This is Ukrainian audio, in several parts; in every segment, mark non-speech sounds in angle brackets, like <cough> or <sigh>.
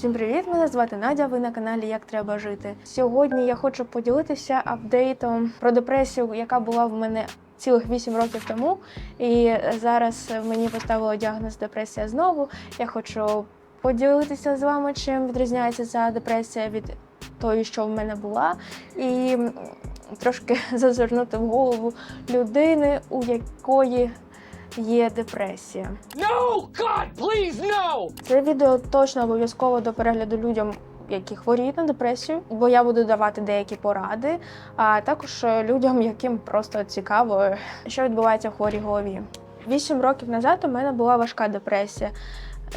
Всім привіт! Мене звати Надя. Ви на каналі Як Треба жити. Сьогодні я хочу поділитися апдейтом про депресію, яка була в мене цілих 8 років тому. І зараз мені поставили діагноз депресія знову. Я хочу поділитися з вами, чим відрізняється ця депресія від тої, що в мене була, і трошки <laughs> зазирнути в голову людини, у якої є депресія. No! God, please, no! Це відео точно обов'язково до перегляду людям, які хворіють на депресію, бо я буду давати деякі поради, а також е, людям, яким просто цікаво, що відбувається в хворій голові. Вісім років назад у мене була важка депресія.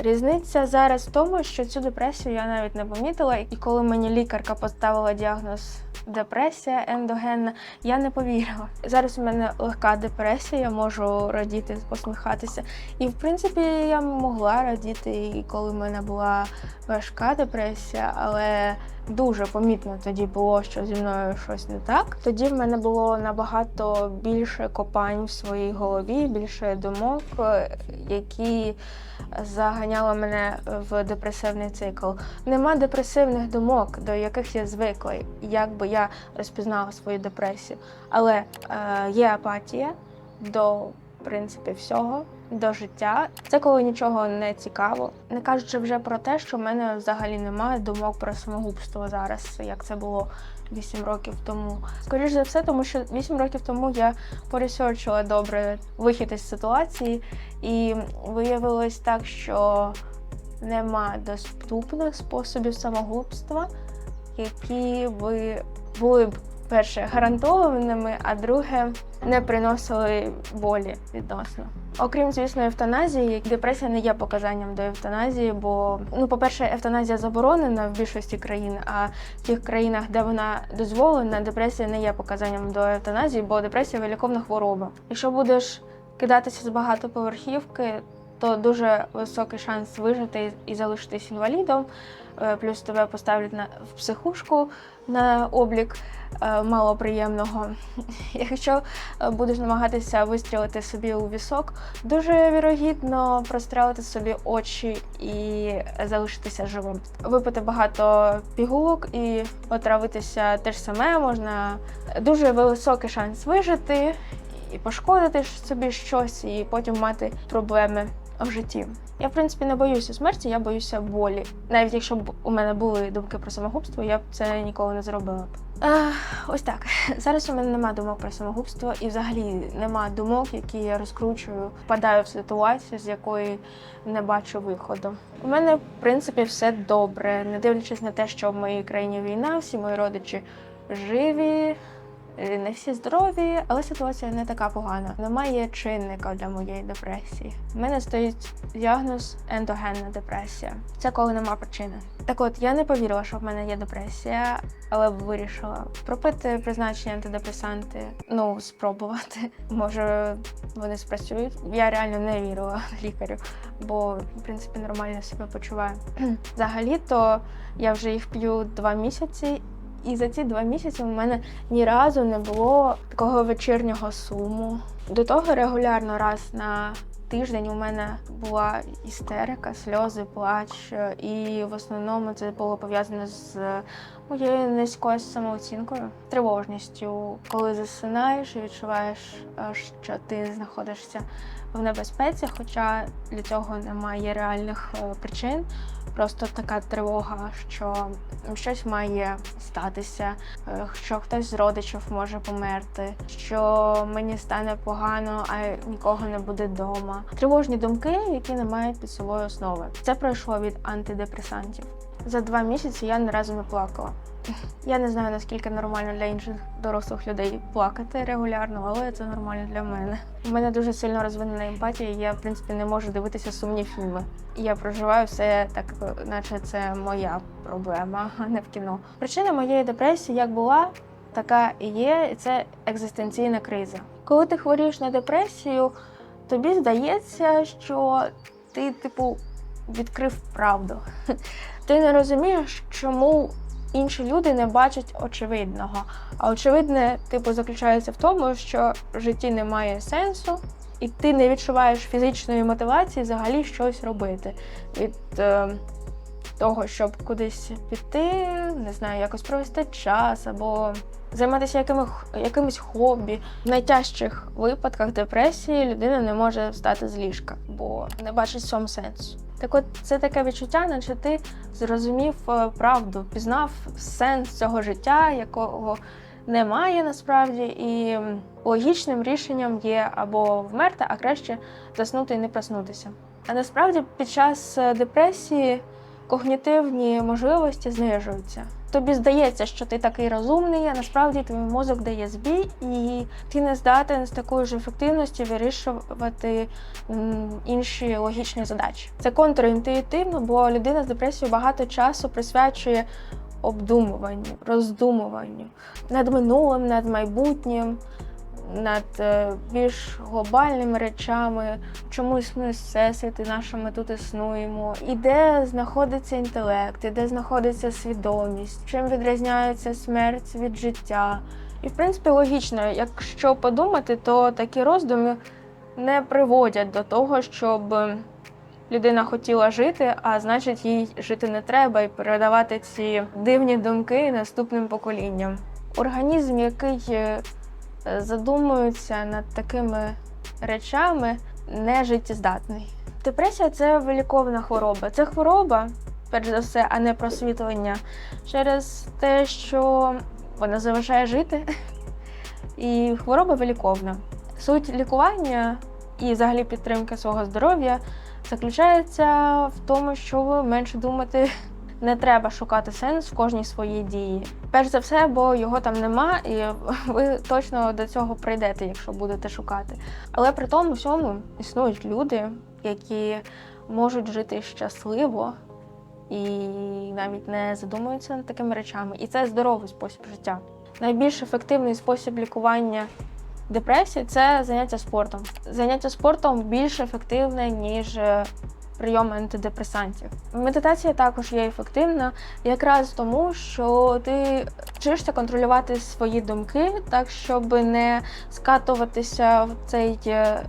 Різниця зараз в тому, що цю депресію я навіть не помітила, і коли мені лікарка поставила діагноз депресія ендогенна, я не повірила. Зараз у мене легка депресія, я можу радіти, посміхатися. І в принципі я могла радіти, і коли в мене була важка депресія, але дуже помітно тоді було, що зі мною щось не так. Тоді в мене було набагато більше копань в своїй голові, більше думок, е, які заганяли мене в депресивний цикл. Нема депресивних думок, до яких я звикла, як би я розпізнала свою депресію. Але е, є апатія до в принципі всього. До життя це коли нічого не цікаво, не кажучи вже про те, що в мене взагалі немає думок про самогубство зараз, як це було 8 років тому. Скоріш за все, тому що 8 років тому я поресерчила добре вихід із ситуації, і виявилось так, що нема доступних способів самогубства, які би були б перше гарантованими, а друге не приносили болі відносно. Окрім звісно, евтаназії, депресія не є показанням до евтаназії, бо ну, по-перше, евтаназія заборонена в більшості країн, а в тих країнах, де вона дозволена, депресія не є показанням до евтаназії, бо депресія виліковна хвороба. Якщо будеш кидатися з багатоповерхівки, то дуже високий шанс вижити і залишитись інвалідом. Е, Плюс тебе поставлять на в психушку на облік е, малоприємного. <laughs> Якщо е, будеш намагатися вистрілити собі у вісок, дуже вірогідно прострелити собі очі і залишитися живим. Випити багато пігулок і отравитися те ж саме можна. Дуже високий шанс вижити і пошкодити собі щось, і потім мати проблеми в житті. Я, в принципі, не боюся смерті, я боюся болі. Навіть якщо б у мене були думки про самогубство, я б це ніколи не зробила б. Е, ось так. Зараз у мене нема думок про самогубство, і взагалі нема думок, які я розкручую, впадаю в ситуацію, з якої не бачу виходу. У мене, в принципі, все добре, не дивлячись на те, що в моїй країні війна, всі мої родичі живі. Е, Не всі здорові, але ситуація не така погана. Немає чинника для моєї депресії. У мене стоїть діагноз ендогенна депресія. Це коли нема причини. Так от я не повірила, що в мене є депресія, але вирішила пропити призначені антидепресанти. Ну, спробувати. <laughs> Може, вони спрацюють. Я реально не вірила <laughs> лікарю, бо в принципі нормально себе почуваю. <clears throat> Взагалі-то я вже їх п'ю два місяці. І за ці два місяці в мене ні разу не було такого вечірнього суму. До того регулярно раз на тиждень у мене була істерика, сльози, плач. І в основному це було пов'язане з моєю низькою самооцінкою, тривожністю, коли засинаєш і відчуваєш, е, що ти знаходишся в небезпеці, хоча для цього немає реальних е, причин. Просто така тривога, що щось має статися, е, що хтось з родичів може померти, що мені стане погано, а нікого не буде вдома. Тривожні думки, які не мають під собою основи. Це пройшло від антидепресантів. За два місяці я ні разу не плакала. Я не знаю, наскільки нормально для інших дорослих людей плакати регулярно, але це нормально для мене. У мене дуже сильно розвинена емпатія, і я в принципі не можу дивитися сумні фільми. Я проживаю все так, наче це моя проблема, а не в кіно. Причина моєї депресії як була, така і є, і це екзистенційна криза. Коли ти хворієш на депресію, тобі здається, що ти, типу, відкрив правду. <laughs> Ти не розумієш, чому інші люди не бачать очевидного. А очевидне, типу, заключається в тому, що в житті немає сенсу, і ти не відчуваєш фізичної мотивації взагалі щось робити. Від е, того, щоб кудись піти, не знаю, якось провести час або займатися якими, якимось хобі. В найтяжчих випадках депресії людина не може встати з ліжка, бо не бачить в цьому сенсу. Так от це таке відчуття, наче ти зрозумів е, правду, пізнав сенс цього життя, якого немає насправді, і логічним рішенням є або вмерти, а краще заснути і не проснутися. А насправді під час е, депресії когнітивні можливості знижуються. Тобі здається, що ти такий розумний, а насправді твій мозок дає збій, і ти не здатен з такою ж ефективністю вирішувати інші логічні задачі. Це контрінтуїтивно, бо людина з депресією багато часу присвячує обдумуванню, роздумуванню над минулим, над майбутнім, над е, більш глобальними речами, чому існує всесвіт і на ми тут існуємо, і де знаходиться інтелект, і де знаходиться свідомість, чим відрізняється смерть від життя. І, в принципі, логічно, якщо подумати, то такі роздуми не приводять до того, щоб людина хотіла жити, а значить, їй жити не треба, і передавати ці дивні думки наступним поколінням. Організм, який задумується над такими речами, не життєздатний. Депресія це виліковна хвороба. Це хвороба, перш за все, а не просвітлення, через те, що вона заважає жити. І хвороба виліковна. Суть лікування і взагалі підтримки свого здоров'я заключається в тому, що менше думати не треба шукати сенс в кожній своїй дії. Перш за все, бо його там нема, і <laughs> ви точно до цього прийдете, якщо будете шукати. Але при тому всьому існують люди, які можуть жити щасливо і навіть не задумуються над такими речами. І це здоровий спосіб життя. Найбільш ефективний спосіб лікування депресії це заняття спортом. Заняття спортом більш ефективне, ніж прийом антидепресантів. Медитація також є ефективна, якраз тому, що ти вчишся контролювати свої думки так, щоб не скатуватися в цей е,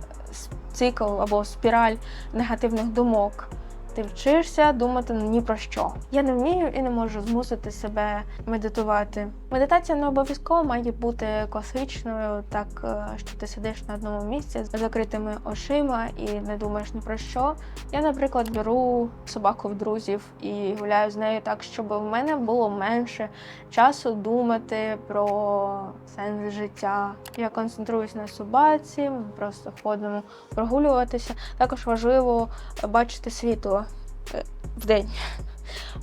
цикл або спіраль негативних думок. Ти вчишся думати ні про що. Я не вмію і не можу змусити себе медитувати. Медитація не обов'язково має бути класичною, так е, що ти сидиш на одному місці з закритими очима і не думаєш ні про що. Я, наприклад, беру собаку в друзів і гуляю з нею так, щоб в мене було менше часу думати про сенс життя. Я концентруюсь на собаці, ми просто ходимо прогулюватися. Також важливо бачити світло е, день.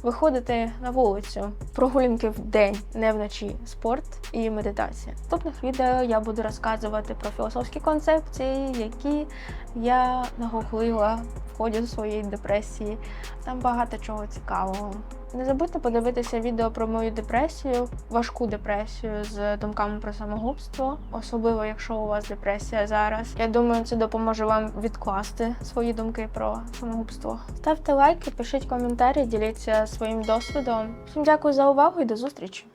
Виходити на вулицю, прогулянки в день, не вночі, спорт і медитація. В наступних відео я буду розказувати про філософські концепції, які я нагуглила в ході своєї депресії. Там багато чого цікавого. Не забудьте подивитися відео про мою депресію, важку депресію з думками про самогубство, особливо якщо у вас депресія зараз. Я думаю, це допоможе вам відкласти свої думки про самогубство. Ставте лайки, пишіть коментарі, діліться своїм досвідом. Всім дякую за увагу і до зустрічі!